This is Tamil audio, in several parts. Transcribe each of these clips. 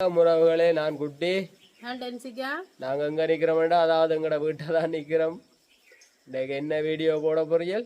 உறவுகளே நான் குட்டி. நாங்கள் எங்கே நிற்கிறோம்டா அதாவது எங்களோட வீட்டில் தான் நிற்கிறோம் இன்றைக்கு என்ன வீடியோ போட போறீங்கள்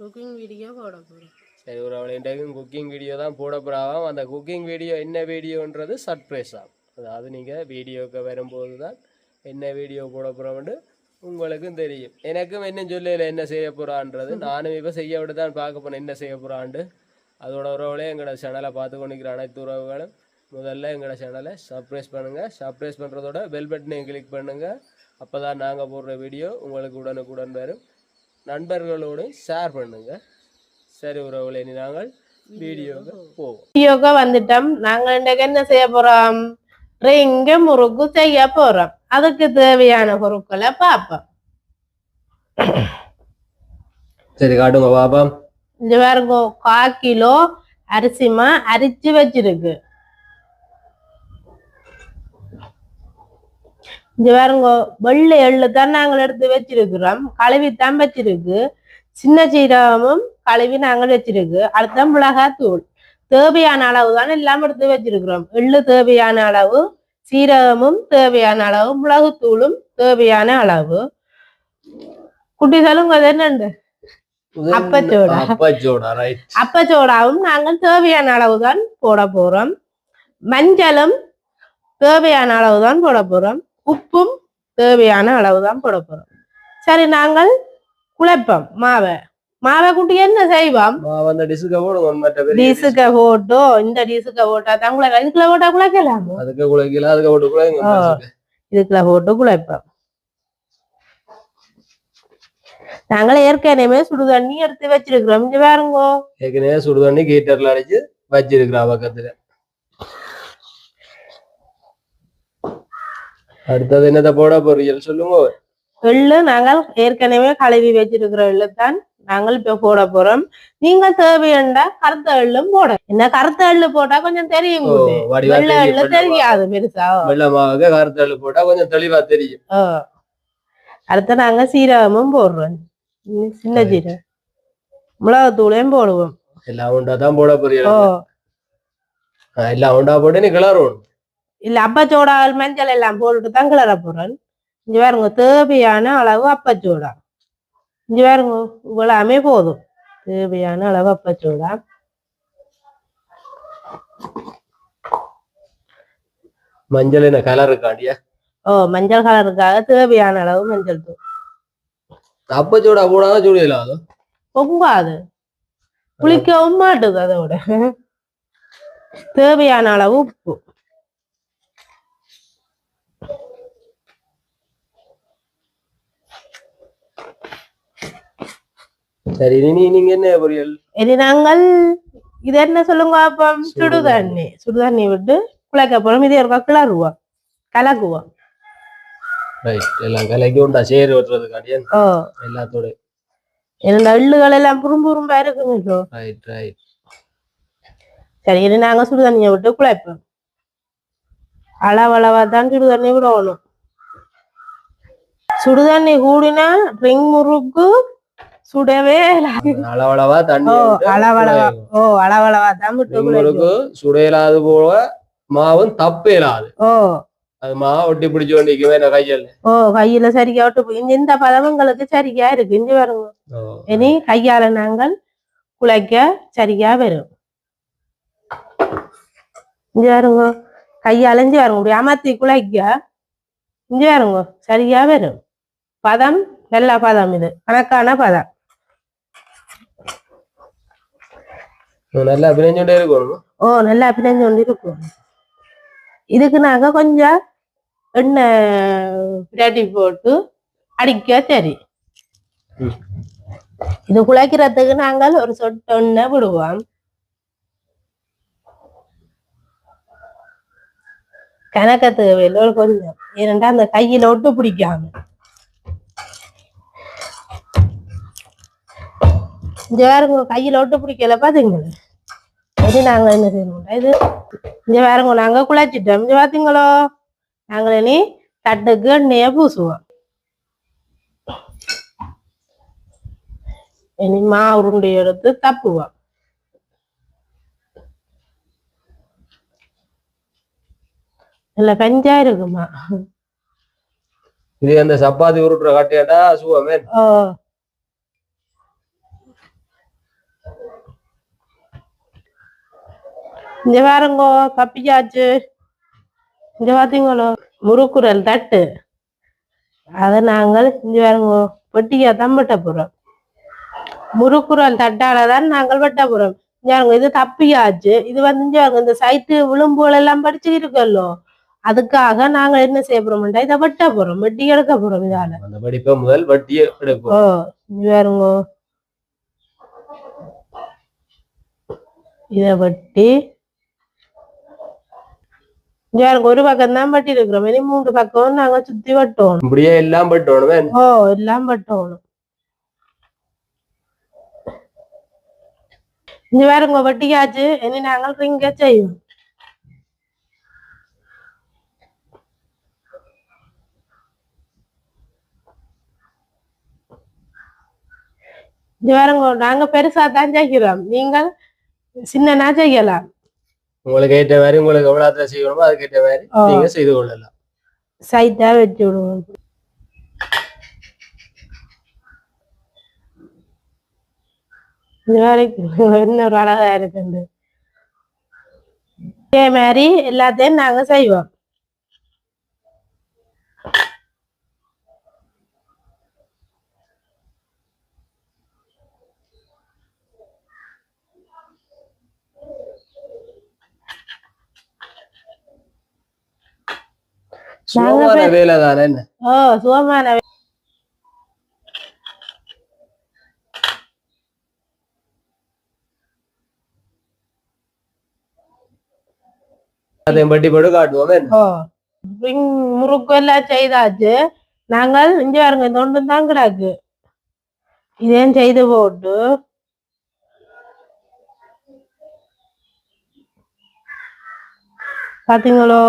குக்கிங் வீடியோ போட போகிறோம் சரி உறவுகளே இன்றைக்கும் குக்கிங் வீடியோ தான் போட போகிறாவாம் அந்த குக்கிங் வீடியோ என்ன வீடியோன்றது சர்ப்ரைஸ் ஆகும் அதாவது நீங்கள் வீடியோக்கு வரும்போது தான் என்ன வீடியோ போட போகிறோம்னு உங்களுக்கும் தெரியும். எனக்கும் என்ன சொல்லல என்ன செய்ய போகிறான்றது நானும் இப்போ செய்ய விட்டு தான் பார்க்க போனேன் என்ன செய்ய போகிறான்ட்டு அதோட உறவுகளே எங்களோட சேனலை பார்த்து கொண்டிருக்கிற அனைத்து உறவுகளும். முதல்ல எங்களோட சேனலை சப்ஸ்கிரைப் பண்ணுங்கள் சப்ஸ்கிரைப் பண்ணுறதோட பெல் பட்டனையும் கிளிக் பண்ணுங்கள் அப்போ தான் நாங்கள் போடுற வீடியோ உங்களுக்கு உடனுக்குடன் வரும். நண்பர்களோடு ஷேர் பண்ணுங்கள் சரி உறவுகளே நாங்கள் வீடியோக்கு வந்துட்டோம். நாங்க இன்றைக்கு என்ன செய்ய போறோம்? ரிங்க முறுக்கு செய்ய போறோம். அதுக்கு தேவையான பொருட்களை பார்ப்போம். சரி காட்டுங்க பாப்பா இந்த பாருங்க கால் கிலோ அரிசிமா அரிச்சு வச்சிருக்கு. இந்த பாருங்க வெள்ளை எள்ளு தான் நாங்கள் எடுத்து வச்சிருக்கிறோம். கழுவி தான் வச்சிருக்கு. சின்ன சீரகமும் கழுவி நாங்கள் வச்சிருக்கு. அடுத்த மிளகாய் தூள் தேவையான அளவு தான் எல்லாம் எடுத்து வச்சிருக்கிறோம். எள்ளு தேவையான அளவு சீரகமும் தேவையான அளவு மிளகுத்தூளும் தேவையான அளவு. குட்டி சொல்லுங்க அது என்னண்டு? அப்பச்சோடா. அப்பச்சோடாவும் நாங்கள் தேவையான அளவு தான் போட போறோம். மஞ்சளும் தேவையான அளவு தான் போட போறோம். உப்பும் தேவையான அளவு தான் போட போறோம். சரி நாங்கள் குழைப்போம். மாவை. மாவை குட்டி என்ன செய்வோம்? டிசுக்க போட்டோ இந்த டிசுக்க போட்டா தான் குழக்க இதுக்குள்ள போட்டா குழைக்கலாம்? அதுக்கு குழைக்கல அதுக்கு போட்டு குழைங்க. இதுக்குள்ள போட்டு குழைப்போம். நாங்கள் ஏற்கனவே சுடு தண்ணி எடுத்து வச்சிருக்கிறோம். இங்க பாருங்கோ. ஏற்கனவே சுடு தண்ணி ஹீட்டர்ல அடிச்சு வச்சிருக்கிறா பக்கத்துல. அடுத்தது என்னத்த போட போறீங்க சொல்லுங்க. எள்ளு நாங்கள் ஏற்கனவே கழுவி வச்சிருக்கிற எள்ளு தான் நாங்கள் இப்ப போட போறோம். நீங்க தேவையாண்டா கருத்த எள்ளும் போட. என்ன கருத்த எள்ளு போட்டா கொஞ்சம் தெரியும் வெள்ளை எள்ளு. தெரியாது பெருசா. வெள்ளை மாவுக்கு கருத்தள்ளு போட்டா கொஞ்சம் தெளிவா தெரியும். அடுத்து நாங்க சீரகமும் போடுறோம். சின்ன சீரகம். மிளகாத்தூளையும் போடுவோம். எல்லாம் உண்டா தான் போட போறீங்க எல்லாம் உண்டா போட்டு நீ கிளறணும் இல்ல அப்பச்சோடா மஞ்சள் எல்லாம் போட்டுட்டு தான் கிளற போறேன். இங்க பாருங்க தேவையான அளவு அப்பச்சோடா. இங்க பாருங்க இவ்வளவுமே போதும். தேவையான அளவு அப்பச்சோடா. மஞ்சள் என்ன கலர் இருக்காண்டியா ஓ மஞ்சள் கலருக்காக தேவையான அளவு மஞ்சள் தூள். அப்பச்சோடா போடாத சுடியல அது பொங்காது. புளிக்கவும் மாட்டுது அதோட. தேவையான அளவு உப்பு. சரி இனி நீங்க என்ன பொரியல்? இனி நாங்கள் இது என்ன சொல்லுங்க அப்ப சுடு தண்ணி சுடு தண்ணி விட்டு குழைக்க போறோம். இதே இருக்கா கிளறுவோம். கலக்குவோம். ரைட் எல்லாம் கலக்கி உண்டா சேர் ஓட்டுறதுக்காண்டியா எல்லாத்தோட. என்னோட எள்ளுகள் எல்லாம் புறும்பு புறும்பா இருக்குங்க ரைட் ரைட் சரி இனி நாங்க சுடு தண்ணியை விட்டு குழைப்போம். அளவளவா தான் சுடு தண்ணி விடணும். சுடு தண்ணி கூடினா ரிங் முறுக்கு சுடவே. அளவளவா தண்ணி அளவளவா. ஓ அளவளவா தான். உங்களுக்கு சுடையலாது போக மாவும் தப்பேலாது ஓ. அது ஒட்டி பிடிச்சு கையில்? ஓ கையில சரியா விட்டு போய். இந்த- இந்த பதவங்களுக்கு சரியா இருக்கு. இஞ்சி வருங்க இனி கையால நாங்கள் குழைக்க சரியா வரும். இஞ்சி வருங்க கையால இஞ்சி வருங்க இப்படி அமர்த்தி குழைக்க இஞ்சி வருங்க சரியா வரும். பதம் நல்ல பதம் இது. கணக்கான பதம். நல்லா பிணைஞ்சோண்டே இருக்கணும் ஓ நல்லா பிணைஞ்சு கொண்டு இருக்கும் இதுக்கு நாங்க கொஞ்சம் எண்ணெய் பிரட்டி போட்டு அடிக்க சரி. இது குழைக்கிறதுக்கு நாங்கள் ஒரு சொட்டு எண்ணெய் விடுவோம் கணக்க தேவையில்லை கொஞ்சம் ஏனென்றா அந்த கையில ஒட்டு பிடிக்காம இந்த வேறுங்க கையில ஒட்டு பிடிக்கல பாத்தீங்களா இது நாங்க என்ன செய்யணும்? இது இங்க வேறுங்க நாங்க குழைச்சிட்டோம். இங்க பாத்தீங்களோ? நாங்க இனி தட்டுக்கு எண்ணெய பூசுவோம். இனி மா உருண்டை எடுத்து தப்புவோம். இல்ல கஞ்சா இருக்குமா? இது அந்த சப்பாத்தி உருட்டுற கட்டியாட்டா சுவமே ஓ இங்க பாருங்கோ கப்பியாச்சு இங்க பாத்தீங்களோ முறுக்குரல் தட்டு. அதை நாங்கள் இங்க பாருங்கோ வெட்டியா தான் வெட்ட போறோம். முறுக்குரல் தட்டால தான் நாங்கள் வெட்ட போறோம். இங்க இது தப்பியாச்சு. இது வந்து இங்க இந்த சைட்டு விளிம்புகள் எல்லாம் படிச்சு இருக்கல்லோ அதுக்காக நாங்க என்ன செய்ய போறோம்டா இதை வெட்ட போறோம். வெட்டி எடுக்க போறோம் இதால. அந்த படிப்பை முதல் வட்டியை எடுக்கும் ஓ இத வெட்டி பாருங்க ஒரு பக்கம் தான் வெட்டி இருக்கிறோம் இனி மூன்று பக்கம் நாங்க சுத்தி வெட்டணும். இப்படியே எல்லாம் பட்டோணுமே ஓ எல்லாம் வெட்டணும் இங்க பாருங்க வெட்டியாச்சு இனி நாங்கள் ரிங்க செய்வோம். இங்க பாருங்க நாங்க பெருசா தான் செய்கிறோம். நீங்கள் சின்னனா செய்யலாம். உங்களுக்கு ஏற்ற மாதிரி உங்களுக்கு எவ்வளவு செய்யணுமோ அதுக்கு ஏற்ற மாதிரி. நீங்க செய்து கொள்ளலாம். சைட்டா வச்சு விடுவோம். இன்னொரு அழகா இருக்குது இதே மாதிரி எல்லாத்தையும் நாங்க செய்வோம். சுகமான வேலை தானே என்ன ஓ சுகமான அதையும் பட்டி போட்டு காட்டுவோமே. என்ன முறுக்கு எல்லாம் செய்தாச்சு. நாங்கள் இங்க பாருங்க ஒன்று தான் கிடக்கு இதையும் செய்து போட்டு. பாத்தீங்களோ?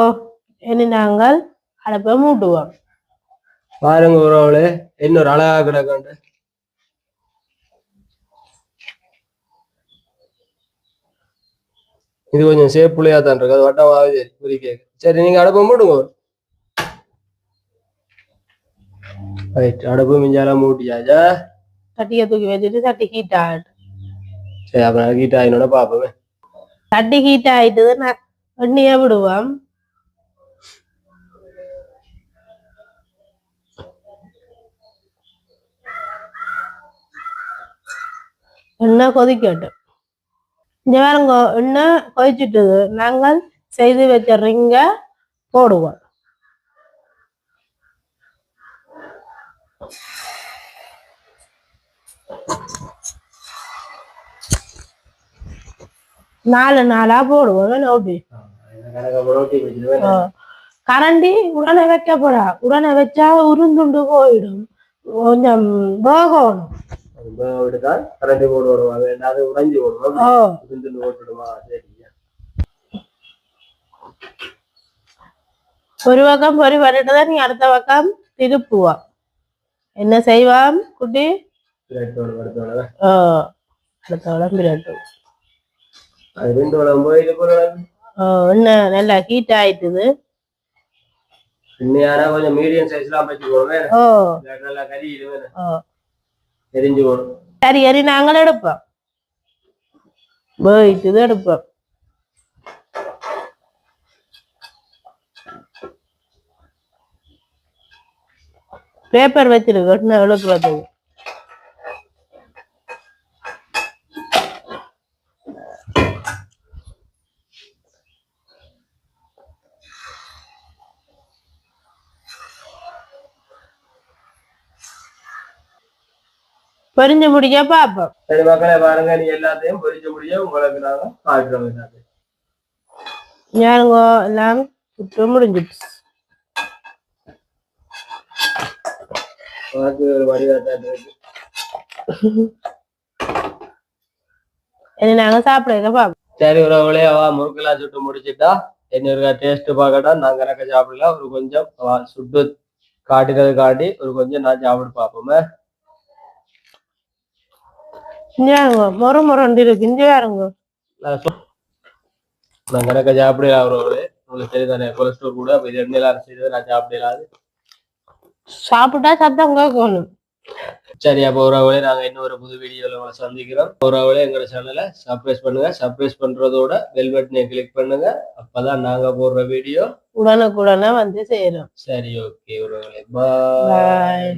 இனி நாங்கள் அடைப்பை மூட்டுவோம் பாருங்க உறவுகளே இன்னொரு அழகா கிடக்கண்டு இது கொஞ்சம் சேப்புலையா தான் இருக்கு அது வட்டமாவது குறிக்க சரி நீங்க அடுப்பு மூடுங்க ரைட் அடுப்பு மிஞ்சாலாம் மூட்டியாச்சா? சட்டியை தூக்கி வச்சுட்டு சட்டி ஹீட் ஆகிட்டு சரி அப்புறம் கீட்டா என்னோட பாப்போமே சட்டி ஹீட் ஆயிட்டுது நான் எண்ணெயை விடுவோம். எண்ணெய் கொதிக்கட்டும் இங்க பாருங்க எண்ணெய் கொதிச்சுட்டுது நாங்கள் செய்து வச்ச ரிங்க போடுவோம் நாலு நாளா போடுவோம் நோட்டி கரண்டி உடனே வைக்க போறா உடனே வச்சா உருந்துண்டு போயிடும் கொஞ்சம் வேகணும் விட்டுதான் கரண்டி போட்டு விடுவா வேண்டாம் உடைஞ்சு விடுவோம் ஓ விருந்து போட்டுடுமா சரி. ஒரு பக்கம் பொறி தான் நீ அடுத்த பக்கம் திருப்புவோம் என்ன செய்வாம்? குட்டி? ஓ அடுத்த பிரட்டும் உடம்பு ஓ என்ன? நல்லா ஹீட் ஆயிட்டுது. இன்னும் கொஞ்சம் மீடியம் சைஸ்லாம் வச்சு போடுவேன். ஓ நல்லா கறி இது போடும் சரி எரி நாங்களும் எடுப்போம். போயிட்டு எடுப்போம். பேப்பர் வச்சிருக்கு இன்னும் பொரிஞ்சு முடிக்க பார்ப்போம் சரி மக்களே பாருங்க நீ எல்லாத்தையும் பொரிச்சு முடிய உங்களுக்கு நாங்க காட்டுறோம் எல்லாத்தையும். ஞானுங்க எல்லாம் சுற்று முடிஞ்சிடுச்சு. உனக்கு ஒரு நாங்க சாப்பிட பார்ப்போம் சரி உறவுகளே அவ முறுக்கெல்லாம் சுட்டு முடிச்சிட்டா. என்ன டேஸ்ட் பார்க்கட்டா நான் கணக்க சாப்பிடல. ஒரு கொஞ்சம் சுட்டு காட்டினது காட்டி ஒரு கொஞ்சம் நான் சாப்பிட்டு பார்ப்போமே. ஞானுங்க மொறு மொரண்டு இருக்கு இஞ்சி வேறுங்க நான் நான் கணக்க சாப்பிடல உறவுகளே உங்களுக்கு தெரியுதானே கொலஸ்ட்ரால் கூட அப்ப இது எண்ணெயில செய்தது நான் சாப்பிடலாது சாப்பிட்டா சத்தம் கேட்கணும் சரி அப்போ ஒரு அவளே நாங்க இன்னொரு புது உங்களை சந்திக்கிறோம் அவளே எங்களோட சேனலை சர்ப்ரைஸ் பண்ணுங்க சர்ப்ரைஸ் பண்றதோட பெல் பட்டனை கிளிக் பண்ணுங்க அப்பதான் நாங்க போடுற வீடியோ உடனுக்குடனே வந்து சேரும் சரி ஓகே பாய்